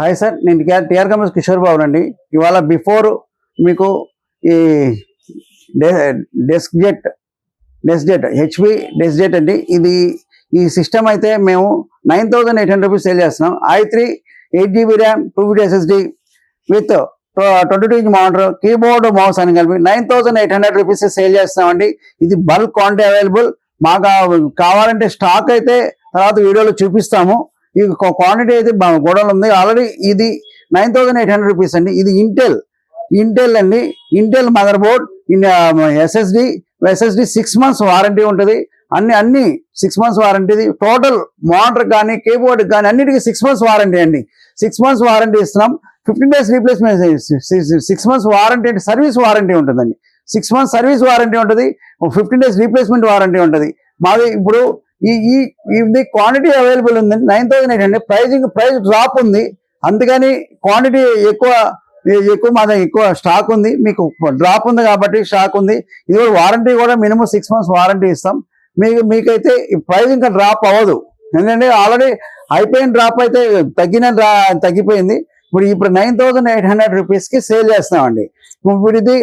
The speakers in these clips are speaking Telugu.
హాయ్ సార్ నేను టిఆర్ టిఆర్ కిషోర్ బాబు అండి. ఇవాళ బిఫోర్ మీకు ఈ desk jet desk jet HP desk jet అండి. ఇది ఈ సిస్టమ్ అయితే మేము nine thousand eight hundred rupees sale చేస్తున్నాం. I three eight GB RAM two fifty SSD with twenty two inch motor keyboard mouse అని కలిపి nine thousand eight hundred rupees sale చేస్తామండి ఇది బల్క్ క్వాంటిటీ అవైలబుల్ మాకు కావాలంటే స్టాక్ అయితే తర్వాత వీడియోలో చూపిస్తాము. ఈ క్వాంటిటీ అయితే గొడవలు ఉంది. ఆల్రెడీ ఇది nine thousand eight hundred rupees అండి. ఇది ఇంటెల్ ఇంటెల్ అండి. Intel motherboard SSD SSD six months warranty ఉంటుంది. అన్ని అన్ని సిక్స్ మంత్స్ వారంటీది టోటల్ మోటార్ కానీ కీబోర్డ్ కానీ అన్నిటికీ సిక్స్ మంత్స్ వారంటీ అండి. సిక్స్ మంత్స్ వారంటీ ఇస్తున్నాం. Fifteen days replacement six months warranty అంటే సర్వీస్ వారంటీ ఉంటుందండి. సిక్స్ మంత్స్ సర్వీస్ వారంటీ ఉంటుంది. ఫిఫ్టీన్ డేస్ రీప్లేస్మెంట్ వారంటీ ఉంటుంది. మాది ఇప్పుడు ఈ ఈ ఇది క్వాంటిటీ అవైలబుల్ ఉంది. Nine thousand eight hundred pricing price drop ఉంది. అందుకని క్వాంటిటీ ఎక్కువ ఎక్కువ మా దగ్గర ఎక్కువ స్టాక్ ఉంది. మీకు డ్రాప్ ఉంది కాబట్టి స్టాక్ ఉంది. ఇది కూడా వారంటీ కూడా మినిమం సిక్స్ మంత్స్ వారంటీ ఇస్తాం. మీకు మీకైతే ప్రైస్ ఇంకా డ్రాప్ అవ్వదు. ఎందుకంటే ఆల్రెడీ అయిపోయిన డ్రాప్ అయితే తగ్గిన తగ్గిపోయింది. ఇప్పుడు ఇప్పుడు నైన్ థౌసండ్ ఎయిట్ హండ్రెడ్ రూపీస్కి సేల్ చేస్తామండి ఇప్పుడు ఇది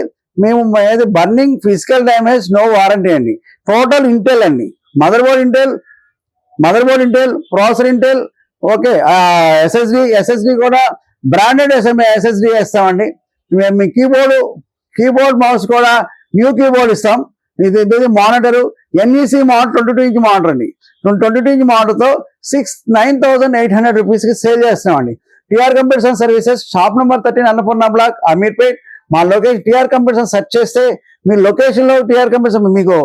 మేము ఏది burning physical damage no warranty అండి. టోటల్ ఇంటెల్ అండి. Motherboard Intel motherboard Intel processor Intel okay SSD SSD కూడా బ్రాండెడ్ ఎస్ఎంఏ ఎస్ఎస్డి ఇస్తామండి మేము మీ కీబోర్డ్ కీబోర్డ్ మౌస్ కూడా న్యూ కీబోర్డ్ ఇస్తాం. ఇది ఇది monitor NEC monitor twenty two inch monitor అండి. Twenty two inch మానిటర్తో six nine thousand eight hundred రూపీస్కి సేల్ చేస్తున్నామండి TR computers services shop number thirteen Annapurna block Ameerpet మా లొకేషన్ టిఆర్ కంప్యూటర్స్ సెర్చ్ చేస్తే మీ లొకేషన్లో టిఆర్ కంప్యూటర్స్ మీకు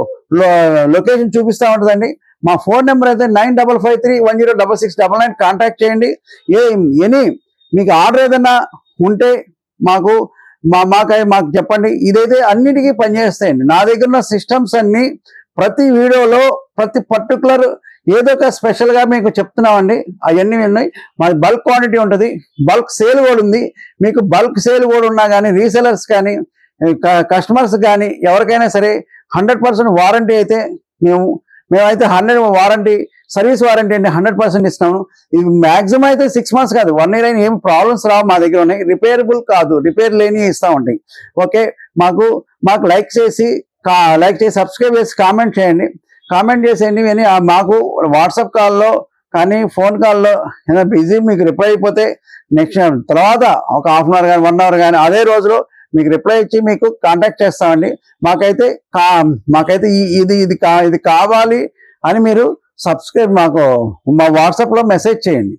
లొకేషన్ చూపిస్తూ ఉంటుందండి. మా ఫోన్ నెంబర్ అయితే nine double five three one zero double six double nine contact చేయండి. ఏ ఎనీ మీకు ఆర్డర్ ఏదైనా ఉంటే మాకు మా మాకు మాకు చెప్పండి. ఇదైతే అన్నిటికీ పనిచేస్తాయండి. నా దగ్గర ఉన్న సిస్టమ్స్ అన్నీ ప్రతి వీడియోలో ప్రతి పర్టికులర్ ఏదో ఒక స్పెషల్గా మీకు చెప్తున్నామండి. అవన్నీ ఉన్నాయి. మాది బల్క్ క్వాంటిటీ ఉంటుంది. బల్క్ సేల్ కూడా ఉంది. మీకు బల్క్ సేల్ కూడా ఉన్నా కానీ రీసెలర్స్ కానీ కస్టమర్స్ కానీ ఎవరికైనా సరే హండ్రెడ్ పర్సెంట్ వారంటీ అయితే మేము మేమైతే హండ్రెడ్ వారంటీ సర్వీస్ వారంటీ అంటే హండ్రెడ్ పర్సెంట్ ఇస్తాము. ఇది మాక్సిమం అయితే సిక్స్ మంత్స్ కాదు. వన్ ఇయర్ అయినా ఏం ప్రాబ్లమ్స్ రావు మా దగ్గర ఉన్నాయి. రిపేరబుల్ కాదు. రిపేర్ లేని ఇస్తూ ఉంటాయి ఓకే? మాకు మాకు లైక్ చేసి లైక్ చేసి సబ్స్క్రైబ్ చేసి కామెంట్ చేయండి. కామెంట్ చేసేయండి అని మాకు వాట్సాప్ కాల్లో కానీ ఫోన్ కాల్లో ఏదైనా బిజీ మీకు రిప్లై అయిపోతే నెక్స్ట్ తర్వాత ఒక హాఫ్ అన్ అవర్ కానీ వన్ అవర్ కానీ అదే రోజులో మీకు రిప్లై ఇచ్చి మీకు కాంటాక్ట్ చేస్తామండి. మాకైతే కా మాకైతే ఇది ఇది కా ఇది కావాలి అని మీరు సబ్స్క్రైబ్ మాకు మా వాట్సాప్లో మెసేజ్ చేయండి.